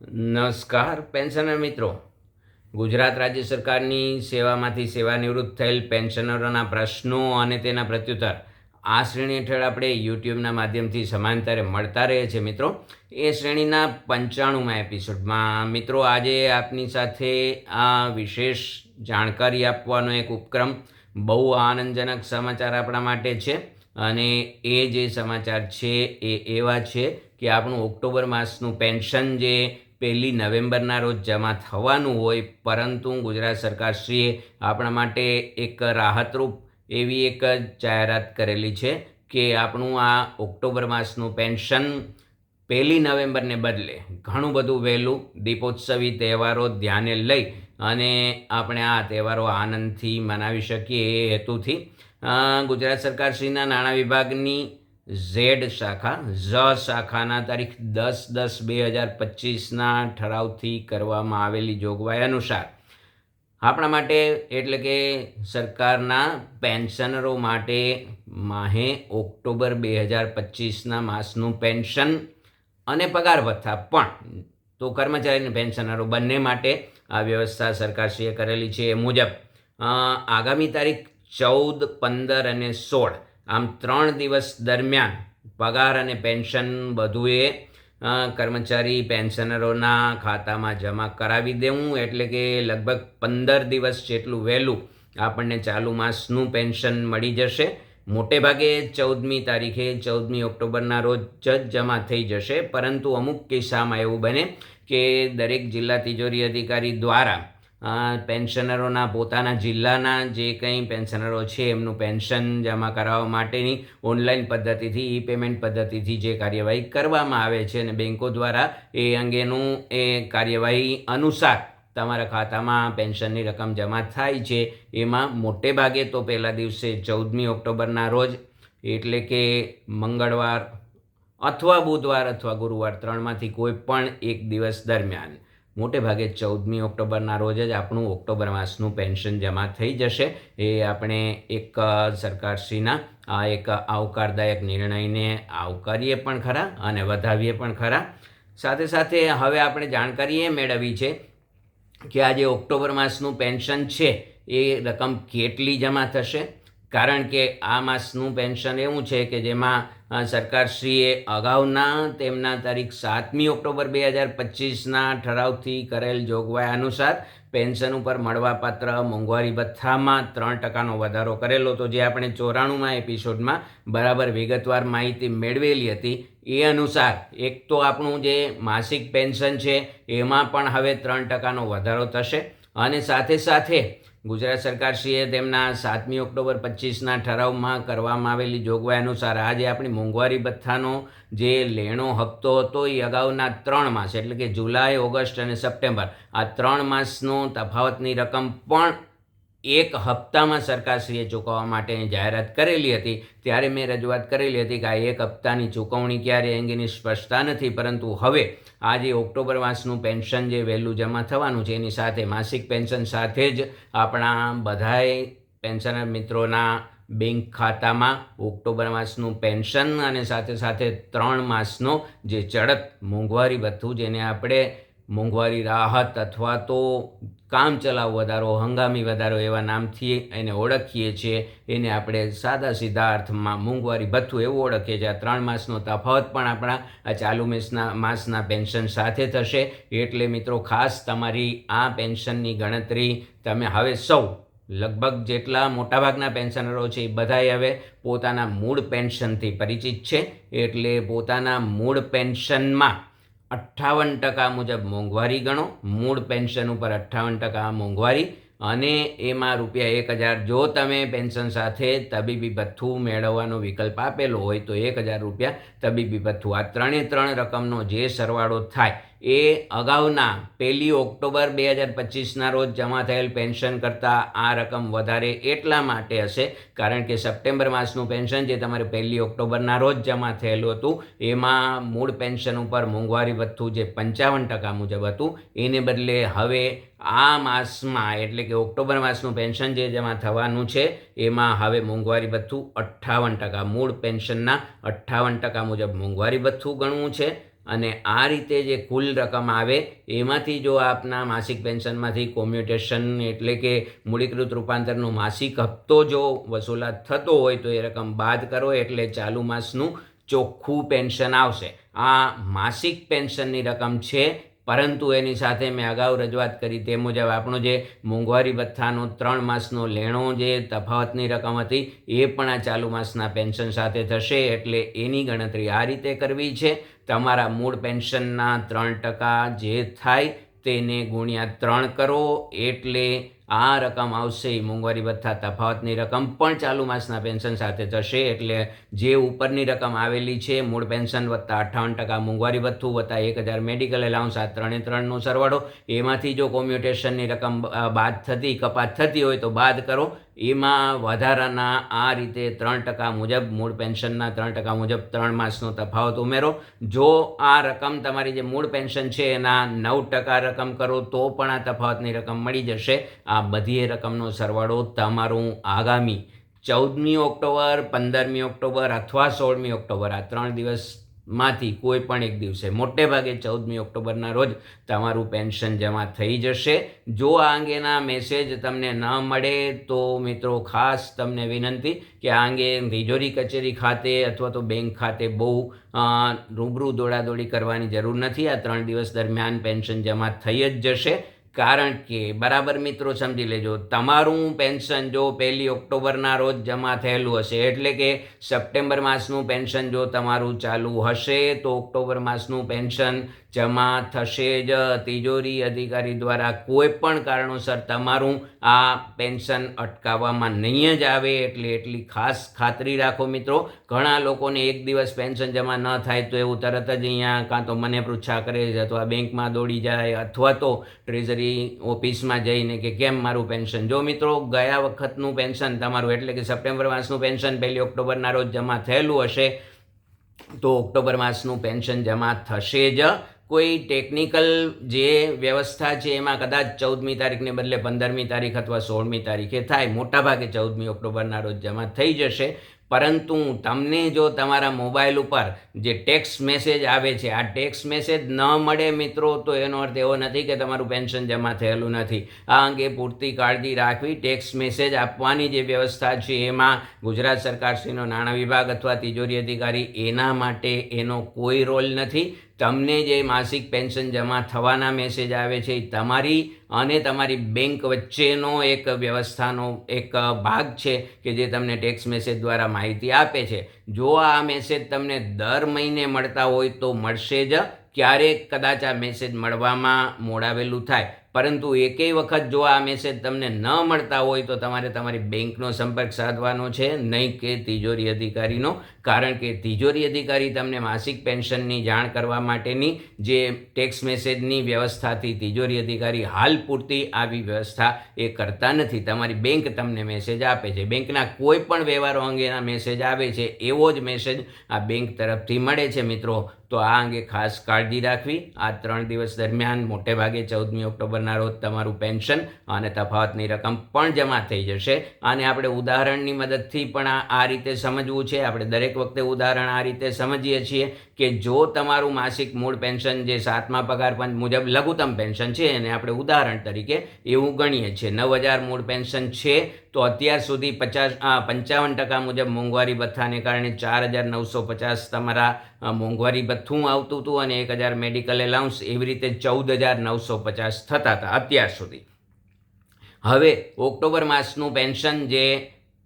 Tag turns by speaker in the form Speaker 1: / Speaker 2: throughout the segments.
Speaker 1: નમસ્કાર, પેન્શનર મિત્રો. ગુજરાત રાજ્ય સરકારની સેવામાંથી સેવાનિવૃત્ત થયેલ પેન્શનરોના પ્રશ્નો અને તેના પ્રત્યુત્તર આ શ્રેણી હેઠળ આપણે યુટ્યુબના માધ્યમથી સમાંતરે મળતા રહે છે મિત્રો. એ શ્રેણીના પંચાણુંમાં એપિસોડમાં મિત્રો આજે આપની સાથે આ વિશેષ જાણકારી આપવાનો એક ઉપક્રમ, બહુ આનંદજનક સમાચાર આપણા માટે છે. અને એ જે સમાચાર છે એ એવા છે કે આપણું ઓક્ટોબર માસનું પેન્શન જે પહેલી નવેમ્બરના રોજ જમા થવાનું હોય, પરંતુ ગુજરાત સરકારશ્રીએ આપણા માટે એક રાહતરૂપ એવી એક જાહેરાત કરેલી છે કે આપણું આ ઓક્ટોબર માસનું પેન્શન પહેલી નવેમ્બરને બદલે ઘણું બધું વહેલું દીપોત્સવી તહેવારો ધ્યાને લઈ અને આપણે આ તહેવારો આનંદથી મનાવી શકીએ એ હેતુથી ગુજરાત સરકારશ્રીના નાણાં વિભાગની ઝેડ શાખા, ઝ શાખાના તારીખ દસ દસ બે હજાર પચીસના ઠરાવથી કરવામાં આવેલી જોગવાઈ અનુસાર. આપણા માટે એટલે કે સરકારના પેન્શનરો માટે માહે ઓક્ટોબર બે હજાર પચીસના માસનું પેન્શન અને પગાર ભથ્થા પણ તો કર્મચારી અને પેન્શનરો બંને માટે આ વ્યવસ્થા સરકારશ્રીએ કરેલી છે એ મુજબ. આગામી તારીખ ચૌદ, પંદર અને સોળ આમ ત્રણ દિવસ દરમિયાન પગાર અને પેન્શન બધુએ એ કર્મચારી પેન્શનરોના ખાતામાં જમા કરાવી દેવું, એટલે કે લગભગ પંદર દિવસ જેટલું વહેલું આપણને ચાલુ માસનું પેન્શન મળી જશે. મોટે ભાગે ચૌદમી તારીખે, ચૌદમી ઓક્ટોબરના રોજ જ જમા થઈ જશે. પરંતુ અમુક કિસ્સામાં એવું બને કે દરેક જિલ્લા તિજોરી અધિકારી દ્વારા પેન્શનરોના પોતાના જિલ્લાના જે કંઈ પેન્શનરો છે, એમનું પેન્શન જમા કરાવવા માટેની ઓનલાઈન પદ્ધતિથી ઈ પેમેન્ટ પદ્ધતિથી જે કાર્યવાહી કરવામાં આવે છે અને બેન્કો દ્વારા એ અંગેનું એ કાર્યવાહી અનુસાર તમારા ખાતામાં પેન્શનની રકમ જમા થાય છે. એમાં મોટે ભાગે તો પહેલા દિવસે ચૌદમી ઓક્ટોબરના રોજ એટલે કે મંગળવાર અથવા બુધવાર અથવા ગુરુવાર ત્રણમાંથી કોઈ પણ એક દિવસ દરમિયાન મોટે ભાગે ચૌદમી ઓક્ટોબરના રોજ જ આપણું ઓક્ટોબર માસનું પેન્શન જમા થઈ જશે. એ આપણે એક સરકારશ્રીના આ એક આવકારદાયક નિર્ણયને આવકારીએ પણ ખરા અને વધાવીએ પણ ખરા. સાથે સાથે હવે આપણે જાણકારી એ મેળવી છે કે આ જે ઓક્ટોબર માસનું પેન્શન છે. એ રકમ કેટલી જમા થશે? કારણ કે આ માસનું પેન્શન એવું છે કે જેમાં સરકારશ્રીએ અગાઉના તેમના તારીખ સાતમી ઓક્ટોબર બે હજાર પચીસના ઠરાવથી કરેલ જોગવાઈ અનુસાર પેન્શન ઉપર મળવાપાત્ર મોંઘવારી ભથ્થામાં ત્રણ ટકાનો વધારો કરેલો હતો. જે આપણે ચોરાણુંમાં એપિસોડમાં બરાબર વિગતવાર માહિતી મેળવેલી હતી. એ અનુસાર, એક તો આપણું જે માસિક પેન્શન છે, એમાં પણ હવે ત્રણ ટકાનો વધારો થશે અને સાથે સાથે ગુજરાત સરકારશ્રીએ તેમના સાતમી ઓક્ટોબર પચીસના ઠરાવમાં કરવામાં આવેલી જોગવાઈ અનુસાર આજે આપણી મોંઘવારી ભથ્થાનો જે લેણો હપ્તો હતો એ અગાઉના ત્રણ માસ, એટલે કે જુલાઈ, ઓગસ્ટ અને સપ્ટેમ્બર, આ ત્રણ માસનો તફાવતની રકમ પણ એક હપ્તામાં સરકારશ્રીએ ચૂકવવા માટેની જાહેરાત કરેલી હતી. ત્યારે મેં રજૂઆત કરેલી હતી કે આ એક હપ્તાની ચૂકવણી ક્યારે અંગેની સ્પષ્ટતા નથી, પરંતુ હવે આ જે ઓક્ટોબર માસનું પેન્શન જે વહેલું જમા થવાનું છે, એની સાથે માસિક પેન્શન સાથે જ આપણા બધાય પેન્શનર મિત્રોના બેંક ખાતામાં ઓક્ટોબર માસનું પેન્શન અને સાથે સાથે ત્રણ માસનો જે ચડત મોંઘવારી ભથ્થું જેને આપણે મોંઘવારી રાહત અથવા તો કામચલાઉ વધારો, હંગામી વધારો એવા નામથી એને ઓળખીએ છીએ. એને આપણે સાદા સીધા અર્થમાં મોંઘવારી ભથ્થું એવું ઓળખીએ છીએ. આ ત્રણ માસનો તફાવત પણ આપણા આ ચાલુ મેસના, માસના પેન્શન સાથે થશે. એટલે મિત્રો ખાસ તમારી આ પેન્શનની ગણતરી તમે હવે સૌ લગભગ જેટલા મોટાભાગના પેન્શનરો છે એ બધાએ હવે પોતાના મૂળ પેન્શનથી પરિચિત છે. એટલે પોતાના મૂળ પેન્શનમાં અઠ્ઠાવન ટકા મુજબ મોંઘવારી ગણો, મૂળ પેન્શન ઉપર અઠ્ઠાવન ટકા મોંઘવારી અને એમાં રૂપિયા એક હજાર જો તમે પેન્શન સાથે તબીબી ભથ્થું મેળવવાનો વિકલ્પ આપેલો હોય તો એક હજાર રૂપિયા તબીબી ભથ્થું. આ ત્રણે ત્રણ રકમનો જે સરવાળો થાય એ અગાઉના પહેલી ઓક્ટોબર બે હજાર પચીસના રોજ જમા થયેલ પેન્શન કરતાં આ રકમ વધારે એટલા માટે હશે કારણ કે સપ્ટેમ્બર માસનું પેન્શન જે તમારે પહેલી ઓક્ટોબરના રોજ જમા થયેલું હતું, એમાં મૂળ પેન્શન ઉપર મોંઘવારી ભથ્થું જે પંચાવન ટકા મુજબ હતું, એને બદલે હવે આ માસમાં એટલે કે ઓક્ટોબર માસનું પેન્શન જે જમા થવાનું છે, એમાં હવે મોંઘવારી ભથ્થું અઠ્ઠાવન ટકા, મૂળ પેન્શનના અઠ્ઠાવન ટકા મુજબ મોંઘવારી ભથ્થું ગણવું છે. અને આ રીતે જે કુલ રકમ આવે, એમાંથી જો આપના માસિક પેન્શનમાંથી કોમ્યુટેશન એટલે કે મૂડીકૃત રૂપાંતરનો માસિક હપ્તો જો વસૂલાત થતો હોય તો એ રકમ બાદ કરો એટલે ચાલુ માસનું ચોખ્ખું પેન્શન આવશે. આ માસિક પેન્શનની રકમ છે પરંતુ એની સાથે મેં અગાઉ રજૂઆત કરી તે મુજબ આપણો જે મોંઘવારી ભથ્થાનો ત્રણ માસનો લેણો જે તફાવતની રકમ હતી, એ પણ આ ચાલુ માસના પેન્શન સાથે થશે એટલે એની ગણતરી આ રીતે કરવી છે. તમારા મૂળ પેન્શનના ત્રણ ટકા જે થાય તેને ગુણ્યા ત્રણ કરો એટલે આ રકમ આવશે મોંઘવારી ભથ્થા તફાવતની રકમ પણ ચાલુ માસના પેન્શન સાથે થશે એટલે જે ઉપરની રકમ આવેલી છે, મૂળ પેન્શન વત્તા અઠ્ઠાવન ટકા, મોંઘવારી ભથ્થું વત્તા એક હજાર મેડિકલ એલાઉન્સ, આ ત્રણે ત્રણનો સરવાળો. એમાંથી જો કોમ્યુટેશનની રકમ બાદ થતી, કપાત થતી હોય તો બાદ કરો. એમાં વધારાના આ રીતે ત્રણ ટકા મુજબ, મૂળ પેન્શનના ત્રણ ટકા મુજબ ત્રણ માસનો તફાવત ઉમેરો. જો આ રકમ તમારી જે મૂળ પેન્શન છે એના નવ ટકા રકમ કરો, તો પણ આ તફાવતની રકમ મળી જશે. આ બધી રકમનો સરવાળો તમારું આગામી ચૌદમી ઓક્ટોબર, પંદરમી ઓક્ટોબર અથવા સોળમી ઓક્ટોબર, આ ત્રણ દિવસમાંથી કોઈ પણ એક દિવસે. મોટે ભાગે ચૌદમી ઓક્ટોબરના રોજ તમારું પેન્શન જમા થઈ જશે. જો આ અંગેના મેસેજ તમને ન મળે તો મિત્રો ખાસ તમને વિનંતી કે આ અંગે તિજોરી કચેરી ખાતે અથવા તો બેંક ખાતે બહુ રૂબરૂ દોડાદોડી કરવાની જરૂર નથી. આ ત્રણ દિવસ દરમિયાન પેન્શન જમા થઈ જ જશે. કારણ કે, બરાબર મિત્રો, સમજી લેજો, તમારું પેન્શન જો પહેલી ઓક્ટોબરના રોજ જમા થયેલું હશે, એટલે કે સપ્ટેમ્બર માસનું પેન્શન જો તમારું ચાલુ હશે, તો ઓક્ટોબર માસનું પેન્શન જમા થશે જ. તિજોરી અધિકારી દ્વારા કોઈ પણ કારણોસર તમારું આ પેન્શન અટકાવવામાં નહીં જ આવે એટલે એટલી ખાસ ખાતરી રાખો મિત્રો. ઘણા લોકોને એક દિવસ પેન્શન જમા ન થાય તો એવું તરત જ અહીંયા કાં તો મને પૃચ્છા કરે છે અથવા બેંકમાં દોડી જાય અથવા તો ટ્રેઝરી ઓફિસમાં જઈને કે કેમ મારું પેન્શન? જો મિત્રો ગયા વખતનું પેન્શન તમારું એટલે કે સપ્ટેમ્બર માસનું પેન્શન પહેલી ઓક્ટોબરના રોજ જમા થયેલું હશે, તો ઓક્ટોબર માસનું પેન્શન જમા થશે જ. કોઈ ટેકનિકલ જે વ્યવસ્થા છે એમાં કદાચ ચૌદમી તારીખને બદલે પંદરમી તારીખ અથવા સોળમી તારીખે થાય, મોટાભાગે ચૌદમી ઓક્ટોબરના રોજ જમા થઈ જશે. પરંતુ તમને જો તમારા મોબાઈલ ઉપર જે ટેક્સ મેસેજ આવે છે, આ ટેક્સ મેસેજ ન મળે મિત્રો, તો એનો અર્થ એવો નથી કે તમારું પેન્શન જમા થયેલું નથી. આ અંગે પૂરતી કાળજી રાખવી ટેક્સ મેસેજ આપવાની જે વ્યવસ્થા છે એમાં ગુજરાત સરકારશ્રીનો નાણાં વિભાગ અથવા તિજોરી અધિકારી એના માટે એનો કોઈ રોલ નથી. તમને જે માસિક પેન્શન જમા થવાના મેસેજ આવે છે એ તમારી અને તમારી બેંક વચ્ચેનો એક વ્યવસ્થાનો એક ભાગ છે કે જે તમને ટેક્સ મેસેજ દ્વારા માહિતી આપે છે. જો આ મેસેજ તમને દર મહિને મળતા હોય તો મળશે જ. ક્યારેક કદાચ આ મેસેજ મળવામાં મોડાવેલું થાય. પરંતુ એકેય વખત જો આ મેસેજ તમને ન મળતા હોય તો તમારે તમારી બેંકનો સંપર્ક સાધવાનો છે, નહીં કે તિજોરી અધિકારીનો. કારણ કે તિજોરી અધિકારી તમને માસિક પેન્શનની જાણ કરવા માટેની જે ટેક્સ મેસેજની વ્યવસ્થાથી તિજોરી અધિકારી હાલ પૂરતી આવી વ્યવસ્થા એ કરતા નથી. તમારી બેંક તમને મેસેજ આપે છે. બેંકના કોઈ પણ વ્યવહારો અંગેના મેસેજ આવે છે, એવો જ મેસેજ આ બેંક તરફથી મળે છે મિત્રો. તો આ અંગે ખાસ કાળજી રાખવી. આ ત્રણ દિવસ દરમિયાન મોટે ભાગે ચૌદમી ઓક્ટોબરના રોજ તમારું પેન્શન અને તફાવતની રકમ પણ જમા થઈ જશે. અને આપણે ઉદાહરણની મદદથી પણ આ રીતે સમજવું છે. આપણે દરેક વખતે ઉદાહરણ આ રીતે સમજીએ છીએ કે જો તમારું માસિક મૂળ પેન્શન જે સાતમા પગાર પંચ મુજબ લઘુત્તમ પેન્શન છે, એને આપણે ઉદાહરણ તરીકે એવું ગણીએ છીએ. નવ હજાર મૂળ પેન્શન છે તો અત્યાર સુધી પચાસ પંચાવન ટકા મુજબ મોંઘવારી ભથ્થાને કારણે ચાર હજાર નવસો પચાસ તમારા મોંઘવારી ભથ્થું આવતું હતું અને એક હજાર મેડિકલ એલાઉન્સ એવી રીતે ચૌદ હજાર નવસો પચાસ થતા હતા અત્યાર સુધી. હવે ઓક્ટોબર માસનું પેન્શન જે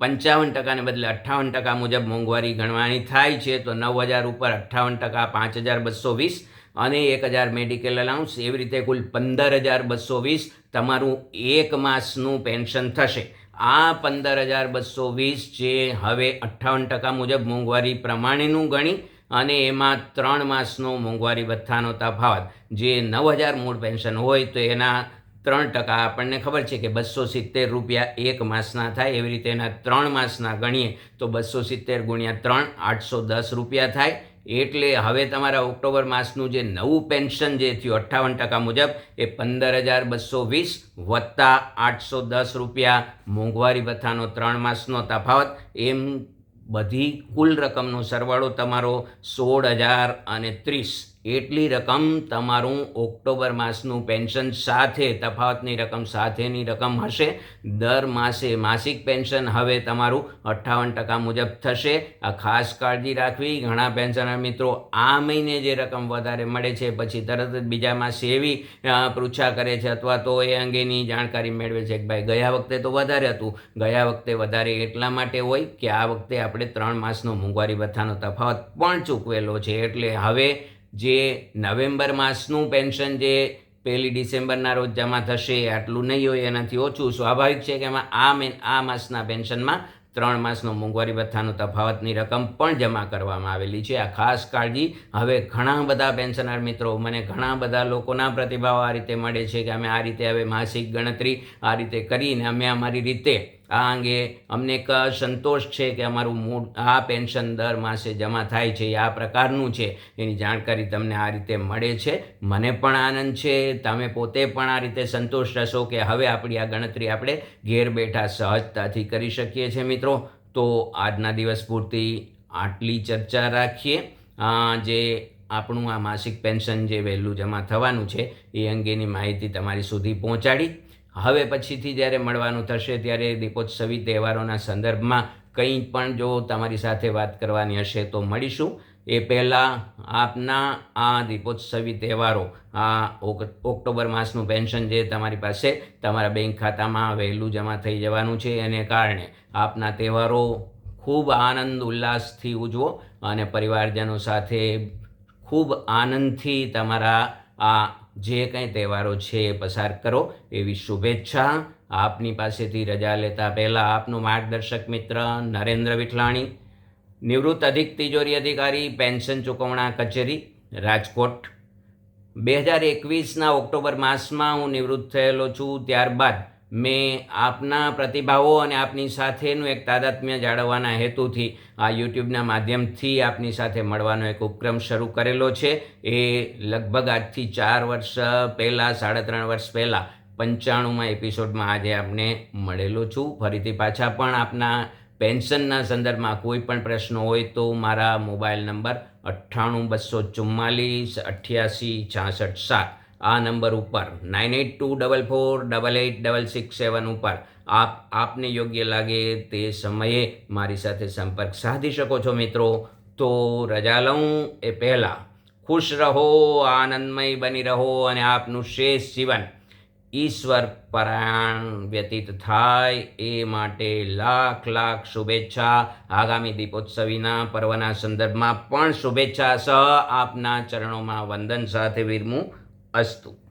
Speaker 1: પંચાવન ટકાને બદલે અઠ્ઠાવન ટકા મુજબ મોંઘવારી ગણવાની થાય છે, તો નવ હજાર ઉપર અઠ્ઠાવન ટકા પાંચ હજાર બસો વીસ અને એક હજાર મેડિકલ અલાઉન્સ એવી રીતે કુલ પંદર હજાર બસો વીસ તમારું એક માસનું પેન્શન થશે. આ પંદર હજાર બસો વીસ જે હવે અઠ્ઠાવન ટકા મુજબ મોંઘવારી પ્રમાણેનું ગણી અને એમાં ત્રણ માસનો મોંઘવારી ભથ્થાનો તફાવત. જે નવ હજાર મૂળ પેન્શન હોય તો એના ત્રણ ટકા આપણને ખબર છે કે બસો સિત્તેર રૂપિયા એક માસના થાય. એવી રીતે એના ત્રણ માસના ગણીએ તો બસો સિત્તેર ગુણ્યા ત્રણ આઠસો દસ રૂપિયા થાય. એટલે હવે તમારા ઓક્ટોબર માસનું જે નવું પેન્શન જે થયું, અઠ્ઠાવન ટકા મુજબ, એ પંદર હજાર બસો વીસ વત્તા આઠસો દસ રૂપિયા મોંઘવારી ભથ્થાનો ત્રણ માસનો તફાવત. એમ બધી કુલ રકમનો સરવાળો તમારો સોળ હજાર અને ત્રીસ. એટલી રકમ તમારું ઓક્ટોબર માસનું પેન્શન સાથે, તફાવતની રકમ સાથેની રકમ હશે. દર માસે માસિક પેન્શન હવે તમારું અઠ્ઠાવન ટકા મુજબ થશે. આ ખાસ કાળજી રાખવી. ઘણા પેન્શનર મિત્રો આ મહિને જે રકમ વધારે મળે છે, પછી તરત જ બીજા માસે એવી પૃચ્છા કરે છે અથવા તો એ અંગેની જાણકારી મેળવે છે કે ભાઈ ગયા વખતે તો વધારે હતું. ગયા વખતે વધારે એટલા માટે હોય કે આ વખતે આપણે ત્રણ માસનો મોંઘવારી ભથ્થાનો તફાવત પણ ચૂકવેલો છે. એટલે હવે જે નવેમ્બર માસનું પેન્શન જે પહેલી ડિસેમ્બરના રોજ જમા થશે આટલું નહીં હોય, એનાથી ઓછું. સ્વાભાવિક છે કે એમાં આ મેન, આ માસના પેન્શનમાં ત્રણ માસનો મોંઘવારી ભથ્થાનો તફાવતની રકમ પણ જમા કરવામાં આવેલી છે. આ ખાસ કાળજી, હવે ઘણા બધા પેન્શનર મિત્રો, મને ઘણા બધા લોકોના પ્રતિભાવ આ રીતે મળે છે કે અમે આ રીતે હવે માસિક ગણતરી આ રીતે કરીને અમે અમારી રીતે આ અંગે અમને એક સંતોષ છે કે અમારું મૂળ આ પેન્શન દર માસે જમા થાય છે આ પ્રકારનું છે. એની જાણકારી તમને આ રીતે મળે છે. મને પણ આનંદ છે, તમે પોતે પણ આ રીતે સંતોષ રહેશો કે હવે આપણી આ ગણતરી આપણે ઘેર બેઠા સહજતાથી કરી શકીએ છીએ મિત્રો. તો આજના દિવસ પૂરતી આટલી ચર્ચા રાખીએ. જે આપણું આ માસિક પેન્શન જે વહેલું જમા થવાનું છે, એ અંગેની માહિતી તમારી સુધી પહોંચાડી. હવે પછીથી જ્યારે મળવાનું થશે, ત્યારે દીપોત્સવી તહેવારોના સંદર્ભમાં કંઈ પણ જો તમારી સાથે વાત કરવાની હશે તો મળીશું. એ પહેલાં આપના આ દીપોત્સવી તહેવારો, આ ઓક- ઓક્ટોબર માસનું પેન્શન જે તમારી પાસે, તમારા બેંક ખાતામાં વહેલું જમા થઈ જવાનું છે એને કારણે આપના તહેવારો ખૂબ આનંદ ઉલ્લાસથી ઉજવો અને પરિવારજનો સાથે ખૂબ આનંદથી તમારા આ જે કંઈ તહેવારો છે એ પસાર કરો. એવી શુભેચ્છા આપની પાસેથી રજા લેતા પહેલાં આપનું માર્ગદર્શક મિત્ર નરેન્દ્ર વિઠલાણી નિવૃત્ત અધિક તિજોરી અધિકારી, પેન્શન ચૂકવણા કચેરી, રાજકોટ. બે હજાર એકવીસના ઓક્ટોબર માસમાં હું નિવૃત્ત થયેલો છું. ત્યારબાદ મેં આપના પ્રતિભાવો અને આપની સાથેનું એક તાદાત્મ્ય જાળવવાના હેતુથી આ યુટ્યુબના માધ્યમથી આપની સાથે મળવાનો એક ઉપક્રમ શરૂ કરેલો છે. એ લગભગ આજથી ચાર વર્ષ પહેલાં, સાડા ત્રણ વર્ષ પહેલાં પંચાણુંમાં એપિસોડમાં આજે આપને મળેલો છું. ફરીથી પાછા પણ આપના પેન્શનના સંદર્ભમાં કોઈ પણ પ્રશ્નો હોય તો મારા મોબાઈલ નંબર અઠ્ઠાણું બસો ચુમ્માલીસ, અઠ્યાસી, છાસઠ, સાત. આ નંબર ઉપર nine eight two double four double eight double six seven ઉપર આપ, આપને યોગ્ય લાગે તે સમયે મારી સાથે સંપર્ક સાધી શકો છો મિત્રો. તો રજા લઉં એ પહેલાં. ખુશ રહો, આનંદમય બની રહો અને આપનું શેષ જીવન ઈશ્વર પરાયણ વ્યતીત થાય એ માટે લાખ લાખ શુભેચ્છા. આગામી દીપોત્સવીના પર્વના સંદર્ભમાં પણ શુભેચ્છા સહ આપના ચરણોમાં વંદન સાથે વિરમું અસ્તુ.